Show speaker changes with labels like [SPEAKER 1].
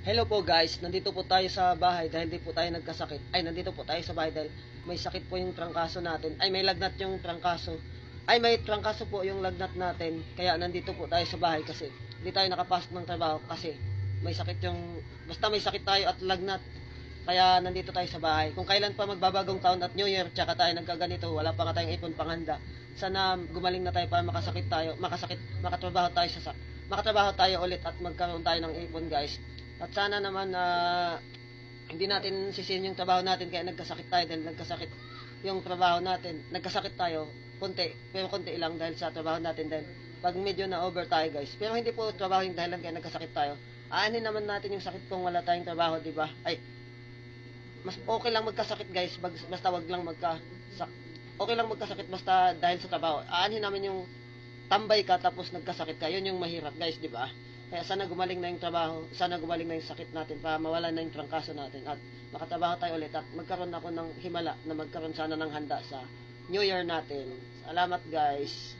[SPEAKER 1] Hello po guys, nandito po tayo sa bahay dahil di po tayo nagkasakit. Ay, nandito po tayo sa bahay dahil may sakit po yung trangkaso natin. Ay, may lagnat yung trangkaso. Ay, may trangkaso po yung lagnat natin. Kaya nandito po tayo sa bahay kasi hindi tayo nakapasok ng trabaho kasi may sakit yung... Basta may sakit tayo at lagnat. Kaya nandito tayo sa bahay. Kung kailan pa magbabagong taon at New Year, tsaka tayo nagkaganito, wala pa nga tayong ipon panghanda. Sana gumaling na tayo para makasakit tayo, makasakit, makatrabaho tayo sa makatrabaho tayo ulit at magkaroon tayo ng ipon guys. At sana naman na hindi natin sisihin yung trabaho natin kaya nagkasakit tayo dahil nagkasakit yung trabaho natin. Nagkasakit tayo, konti, pero konti lang dahil sa trabaho natin dahil pag medyo na over tayo guys. Pero hindi po trabaho yung dahilan kaya nagkasakit tayo. Aanin naman natin yung sakit kung wala tayong trabaho, di ba? Ay, mas okay lang magkasakit guys, basta wag lang magka okay lang magkasakit basta dahil sa trabaho. Aanhin namin yung tambay ka tapos nagkasakit ka. Yun yung mahirap guys, di ba? Kaya sana gumaling na yung trabaho, sana gumaling na yung sakit natin para mawala na yung trangkaso natin at makatrabaho tayo ulit at magkaroon ako ng himala na magkaroon sana ng handa sa New Year natin. Salamat guys.